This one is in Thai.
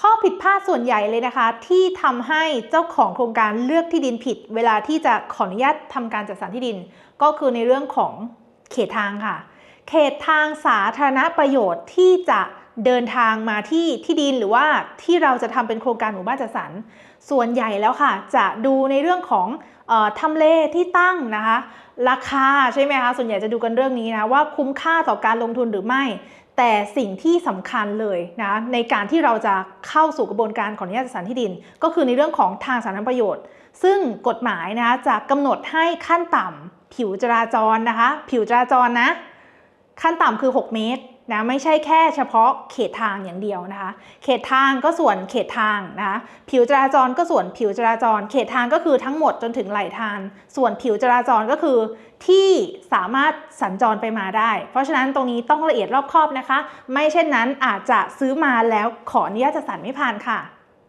ข้อผิดพลาดส่วนใหญ่เลยนะคะ ที่ทำให้เจ้าของโครงการเลือกที่ดินผิด เวลาที่จะขออนุญาตทำการจัดสรรที่ดิน ก็คือในเรื่องของเขตทางค่ะ เขตทางสาธารณประโยชน์ที่จะเดินทางมาที่ที่ดินหรือว่าที่เราจะทำเป็นโครงการหมู่บ้านจัดสรรส่วนใหญ่แล้วค่ะ จะดูในเรื่องของออทำเลที่ตั้งนะคะ ราคาใช่ไหมคะส่วนใหญ่จะดูกันเรื่องนี้นะว่าคุ้มค่าต่อการลงทุนหรือไม่ แต่สิ่งที่สำคัญเลยนะในการที่เราจะเข้าสู่กระบวนการขออนุญาตจัดสรรที่ดิน ก็คือในเรื่องของทางสาธารณประโยชน์ ซึ่งกฎหมายนะคะจะกำหนดให้ขั้นต่ำผิวจราจรนะคะ ผิวจราจรนะ ขั้นต่ำคือ 6 เมตรนะไม่ใช่แค่เฉพาะเขตทางอย่างเดียวนะคะ เขตทางก็ส่วนเขตทางนะคะผิวจราจรก็ส่วนผิวจราจร เขตทางก็คือทั้งหมดจนถึงไหลทาง ส่วนผิวจราจรก็คือ ที่สามารถสัญจรไปมาได้ เพราะฉะนั้นตรงนี้ต้องละเอียดรอบคอบนะคะ ไม่เช่นนั้นอาจจะซื้อมาแล้วขออนุญาตจัดสรรไม่ผ่านค่ะ